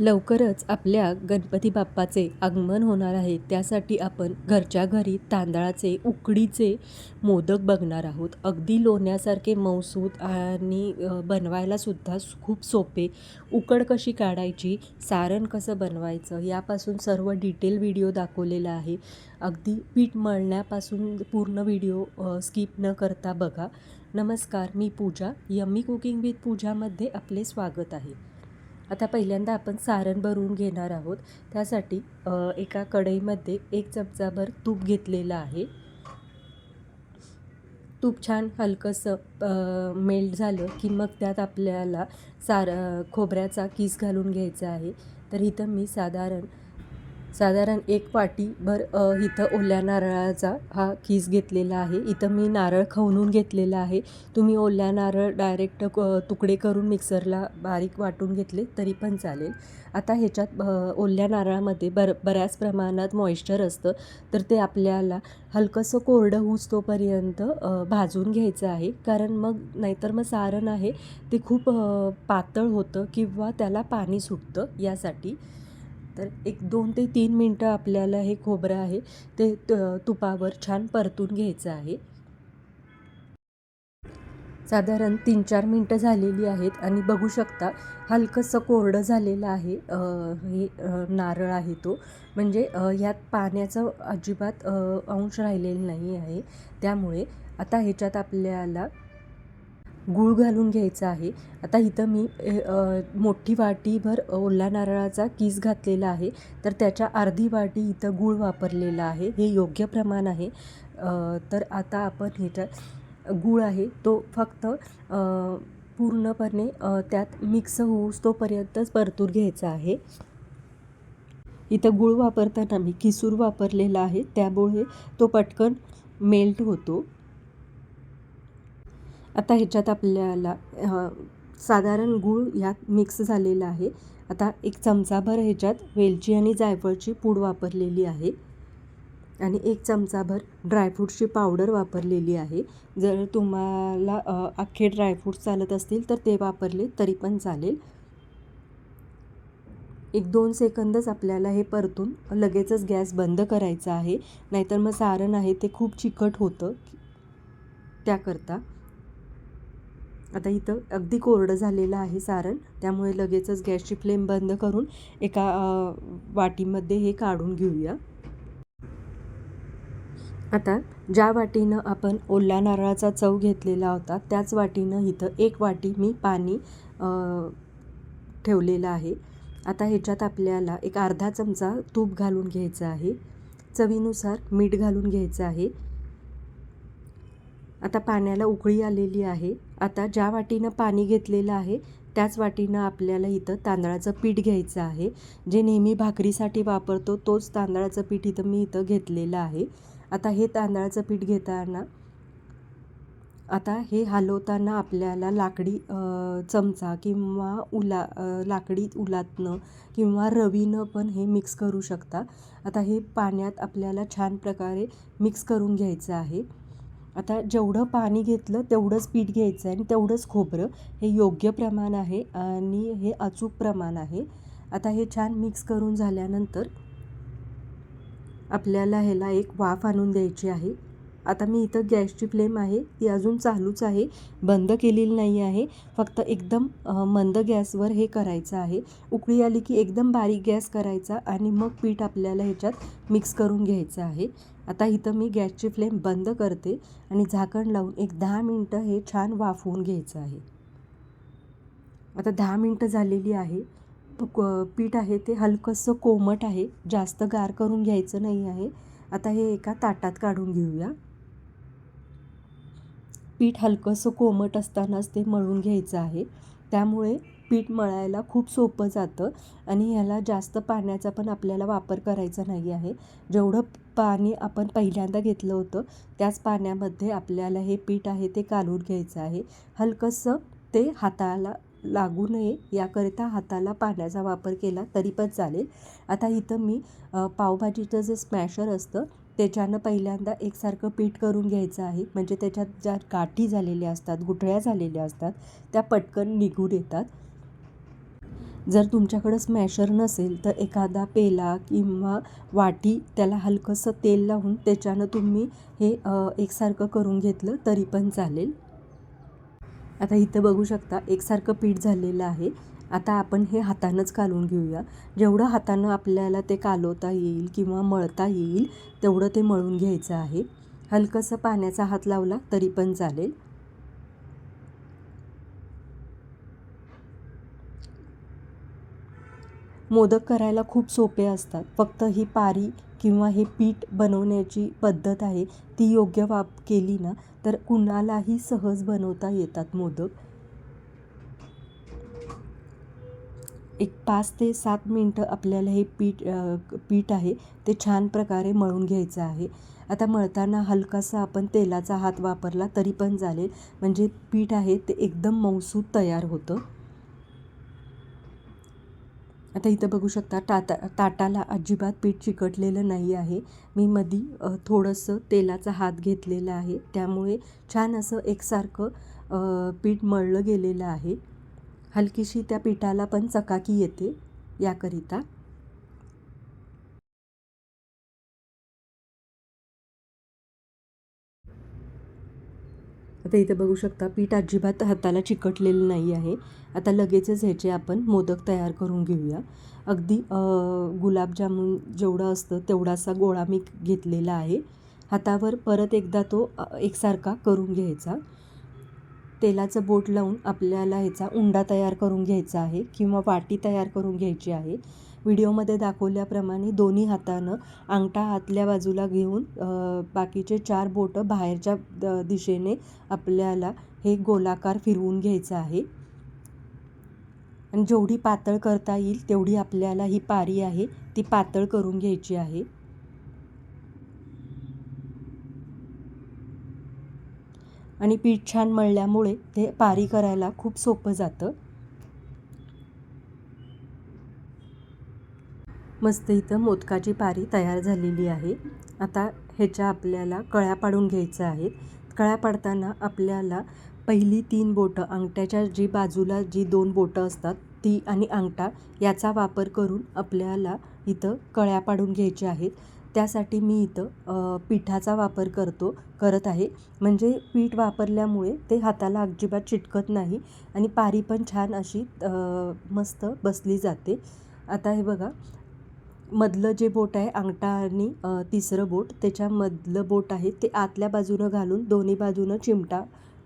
लवकरच आपल्या गणपती बाप्पाचे आगमन होणार आहे. त्यासाठी आपण घरच्या घरी तांदळाचे उकडीचे मोदक बघणार आहोत. अगदी लोण्यासारखे मऊसूत आणि बनवायलासुद्धा खूप सोपे. उकड कशी काढायची सारण कसं बनवायचं यापासून सर्व डिटेल व्हिडिओ दाखवलेला आहे. अगदी पीठ मळण्यापासून पूर्ण व्हिडिओ स्किप न करता बघा. नमस्कार मी पूजा. यम्मी कुकिंग विथ पूजामध्ये आपले स्वागत आहे. आता पहिल्यांदा आपण सारण भरून घेणार आहोत. त्यासाठी एका कढईमध्ये एक चमचाभर तूप घेतलेलं आहे. तूप छान हलकंसं मेल्ट झालं की मग त्यात आपल्याला सार खोबऱ्याचा किस घालून घ्यायचा आहे. तर इथं मी साधारण साधारण एक वाटीभर भर इथं ओल्या नारळाचा हा खीस घेतलेला आहे. इथं मी नारळ खवणून घेतलेला आहे. तुम्ही ओल्या नारळ डायरेक्ट क- तुकडे करून मिक्सरला बारीक वाटून घेतले तरी पण चालेल. आता ह्याच्यात ओल्या नारळामध्ये बर बऱ्याच प्रमाणात मॉइश्चर असतं. तर ते आपल्याला हलकंसं कोरडं होऊस तोपर्यंत भाजून घ्यायचं आहे. कारण मग नाहीतर मग सारण आहे. ते खूप पातळ होतं किंवा त्याला पाणी सुटतं यासाठी. तर एक दोन ते तीन मिनटं आपल्याला हे खोबरं आहे ते त- तुपावर छान परतून घ्यायचं आहे. साधारण तीन चार मिनटं झालेली आहेत आणि बघू शकता हलकंसं कोरडं झालेलं आहे हे नारळ आहे तो. म्हणजे ह्यात पाण्याचं अजिबात अंश राहिलेलं नाही आहे. त्यामुळे आता ह्याच्यात आपल्याला गूळ घालून घ्यायचा आहे. आता इथं मी मोठी वाटीभर ओल्या नारळाचा किस घातलेला आहे. तर त्याच्या अर्धी वाटी इथं गूळ वापरलेला आहे. हे योग्य प्रमाण आहे. तर आता आपण ह्याच्यात गूळ आहे. तो फक्त पूर्णपणे त्यात मिक्स होऊस तोपर्यंतच परतून घ्यायचा आहे. इथं गूळ वापरताना मी किसूर वापरलेला आहे. त्यामुळे तो पटकन मेल्ट होतो. आता ह्याच्यात आपल्याला साधारण गूळ ह्यात मिक्स झालेला आहे. आता एक चमचाभर ह्याच्यात वेलची आणि जायफळची पूड वापरलेली आहे. आणि एक चमचाभर ड्रायफ्रूटची पावडर वापरलेली आहे. जर तुम्हाला अख्खे ड्रायफ्रूट्स चालत असतील तर ते वापरले तरी पण चालेल. एक दोन सेकंदच आपल्याला हे परतून लगेचच गॅस बंद करायचा आहे. नाहीतर मग सारण आहे ते खूप चिकट होतं त्याकरता. आता इथं अगदी कोरडं झालेलं आहे सारण. त्यामुळे लगेचच गॅसची फ्लेम बंद करून एका वाटीमध्ये हे काढून घेऊया. आता ज्या वाटीनं आपण ओल्या नारळाचा चव घेतलेला होता त्याच वाटीनं इथं एक वाटी मी पाणी ठेवलेलं आहे. आता ह्याच्यात आपल्याला एक अर्धा चमचा तूप घालून घ्यायचं आहे. चवीनुसार मीठ घालून घ्यायचं आहे. आता पाण्याला उकळी आलेली आहे. आता ज्या वाटीनं पाणी घेतलेलं आहे त्याच वाटीनं आपल्याला इथं तांदळाचं पीठ घ्यायचं आहे. जे नेहमी भाकरीसाठी वापरतो तोच तांदळाचं पीठ इथं मी इथं घेतलेलं आहे. आता हे तांदळाचं पीठ घेताना आता हे हलवताना आपल्याला लाकडी चमचा किंवा उला लाकडी उलातनं किंवा रवीनं पण हे मिक्स करू शकता. आता हे पाण्यात आपल्याला छान प्रकारे मिक्स करून घ्यायचं आहे. आता जेवढं पाणी घेतलं तेवढंच पीठ घ्यायचं आहे आणि तेवढंच खोबरं. हे योग्य प्रमाण आहे आणि हे अचूक प्रमाण आहे. आता हे छान मिक्स करून झाल्यानंतर आपल्याला ह्याला एक वाफ आणून द्यायची आहे. आता मी इथं गॅसची फ्लेम आहे ती अजून चालूच आहे बंद केलेली नाही आहे. फक्त एकदम मंद गॅसवर हे करायचं आहे. उकळी आली की एकदम बारीक गॅस करायचा आणि मग पीठ आपल्याला ह्याच्यात मिक्स करून घ्यायचं आहे. आता इथं मी गॅसची फ्लेम बंद करते आणि झाकण लावून एक दहा मिनटं हे छान वाफवून घ्यायचं आहे. आता दहा मिनटं झालेली आहे. क- पीठ आहे ते हलकंसं कोमट आहे. जास्त गार करून घ्यायचं नाही आहे. आता हे एका ताटात काढून घेऊया. पीठ हलकंसं कोमट असतानाच ते मळून घ्यायचं आहे. त्यामुळे पीठ मळायला खूप सोपं जातं आणि ह्याला जास्त पाण्याचा पण आपल्याला वापर करायचा नाही आहे. जेवढं पाणी आपण पहिल्यांदा घेतलं होतं त्याच पाण्यामध्ये आपल्याला हे पीठ आहे ते कालून घ्यायचं आहे. हलकंसं ते हाताला लागू नये याकरिता हाताला पाण्याचा वापर केला तरी पण चालेल. आता इथं मी पावभाजीचं जे स्मॅशर असतं त्याच्यानं पहिल्यांदा एकसारखं पीठ करून घ्यायचं आहे. म्हणजे त्याच्यात ज्या गाठी झालेल्या असतात गुठळ्या झालेल्या असतात त्या पटकन निघून येतात. जर तुमच्याकडं स्मॅशर नसेल तर एखादा पेला किंवा वाटी त्याला हलकंसं तेल लावून त्याच्यानं तुम्ही हे एकसारखं करून घेतलं तरी पण चालेल. आता इथं बघू शकता एकसारखं पीठ झालेलं आहे. आता आपण हे हातानंच कालून घेऊया. जेवढं हातानं आपल्याला ते कालवता येईल किंवा मळता येईल तेवढं ते मळून घ्यायचं आहे. हलकंसं पाण्याचा हात लावला तरी पण चालेल. मोदक करायला खूप सोपे असतात. फक्त ही पारी किंवा हे पीठ बनवण्याची पद्धत आहे ती योग्य वाप केली ना तर कुणालाही सहज बनवता येतात मोदक. एक पाच ते सात मिनटं आपल्याला हे पीठ पीठ आहे ते छान प्रकारे मळून घ्यायचं आहे. आता मळताना हलकासा आपण तेलाचा हात वापरला तरी पण चालेल. म्हणजे पीठ आहे ते एकदम मऊसूत तयार होतं. आता इथं बघू शकता टाटा ताटाला अजिबात पीठ चिकटलेलं नाही आहे. मी मधी थोडंसं तेलाचा हात घेतलेला आहे. त्यामुळे छान असं एकसारखं पीठ मळलं गेलेलं आहे. हलकीशी त्या पिठाला पण चकाकी येते याकरिता. आता इथे बघू शकता पीठ अजिबात हाताला चिकटलेलं नाही आहे. आता लगेचच ह्याचे आपण मोदक तयार करून घेऊया. अगदी गुलाबजामुन जेवढं असतं तेवढासा गोळा मी घेतलेला आहे. हातावर परत एकदा तो एकसारखा करून घ्यायचा. तेलाचं बोट लावून आपल्याला ह्याचा उंडा तयार करून घ्यायचा आहे किंवा वाटी तयार करून घ्यायची आहे. व्हिडिओमध्ये दाखवल्याप्रमाणे दोन्ही हातानं अंगठा आतल्या बाजूला घेऊन बाकीचे चार बोटं बाहेरच्या द दिशेने आपल्याला हे गोलाकार फिरवून घ्यायचं आहे. आणि जेवढी पातळ करता येईल तेवढी आपल्याला ही पारी आहे ती पातळ करून घ्यायची आहे. आणि पीठ छान मळल्यामुळे ते पारी करायला खूप सोपं जातं. मस्त इथं मोदकाची पारी तयार झालेली आहे. आता ह्याच्या आपल्याला कळ्या पाडून घ्यायच्या आहेत. कळ्या पाडताना आपल्याला पहिली तीन बोटं अंगठ्याच्या जी बाजूला जी दोन बोटं असतात ती आणि अंगठा याचा वापर करून आपल्याला इथं कळ्या पाडून घ्यायच्या आहेत. त्यासाठी मी इथं पिठाचा वापर करतो करत आहे. म्हणजे पीठ वापरल्यामुळे ते हाताला अजिबात चिटकत नाही आणि पारी पण छान अशी मस्त बसली जाते. आता हे बघा मधलं जे बोट आहे अंगठा आणि तिसरं बोट त्याच्यामधलं बोट आहे ते आतल्या बाजूनं घालून दोन्ही बाजूनं चिमटा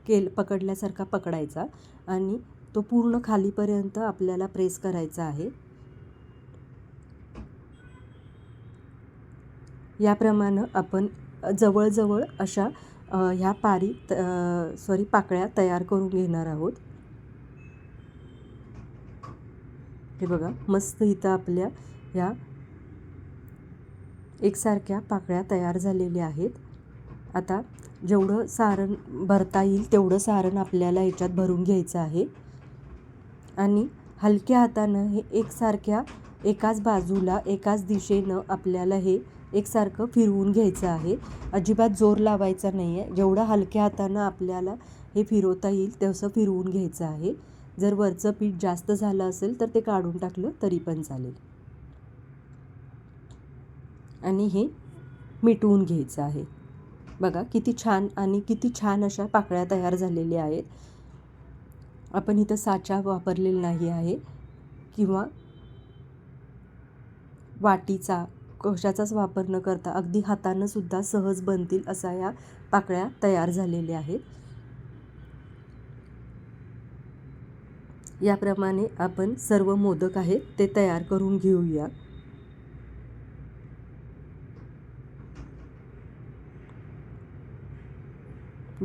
केल पकडल्यासारखा पकडायचा आणि तो पूर्ण खालीपर्यंत आपल्याला प्रेस करायचा आहे. याप्रमाणं आपण जवळजवळ अशा ह्या पारी त सॉरी पाकळ्या तयार करून घेणार आहोत. हे बघा मस्त इथं आपल्या ह्या एकसारख्या पाकळ्या तयार झालेल्या आहेत. आता जेवढं सारण भरता येईल तेवढं सारण आपल्याला याच्यात भरून घ्यायचं आहे. आणि हलक्या हातानं हे एकसारख्या एकाच बाजूला एकाच दिशेनं आपल्याला हे एकसारखं फिरवून घ्यायचं आहे. अजिबात जोर लावायचा नाही आहे जेवढं हलक्या हातानं आपल्याला हे फिरवता येईल तसं फिरवून घ्यायचं आहे. जर वरचं पीठ जास्त झालं असेल तर ते काढून टाकलं तरी पण चालेल. आणि हे मिटवून घ्यायचं आहे. बघा किती छान आणि किती छान अशा पाकळ्या तयार झालेल्या आहेत. आपण इथं साचा वापरलेला नाही आहे किंवा वाटीचा कशाचाच वापर न करता अगदी हातानंसुद्धा सहज बनतील असा या पाकळ्या तयार झालेल्या आहेत. याप्रमाणे आपण सर्व मोदक आहेत ते तयार करून घेऊया.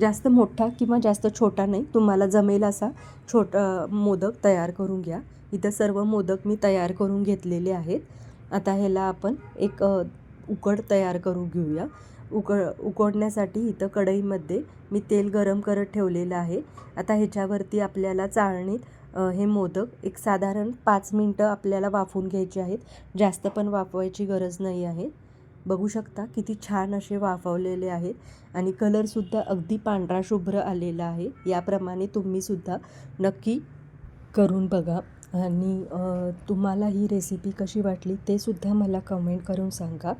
जास्त मोठा किंवा जास्त छोटा नाही तुम्हाला जमेल असा छोटा मोदक तयार करून घ्या. इथं सर्व मोदक मी तयार करून घेतलेले आहेत. आता ह्याला आपण एक उकड तयार करून घेऊया. उकड उकडण्यासाठी इथं कढईमध्ये मी तेल गरम करत ठेवलेलं आहे. आता ह्याच्यावरती आपल्याला चाळणीत हे मोदक एक साधारण पाच मिनटं आपल्याला वाफवून घ्यायचे आहेत. जास्त पण वाफवायची गरज नाही आहे. बघू शकता किती छान असे वाफवलेले आहेत. आणि कलरसुद्धा अगदी पांढरा शुभ्र आलेला आहे. याप्रमाणे तुम्हीसुद्धा नक्की करून बघा. आणि तुम्हाला ही रेसिपी कशी वाटली ते सुद्धा मला कमेंट करून सांगा.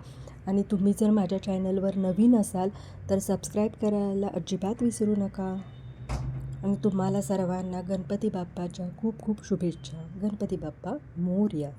आणि तुम्ही जर माझ्या चॅनलवर नवीन असाल तर सबस्क्राईब करायला अजिबात विसरू नका. आणि तुम्हाला सर्वांना गणपती बाप्पाच्या खूप खूप शुभेच्छा. गणपती बाप्पा मोर्या.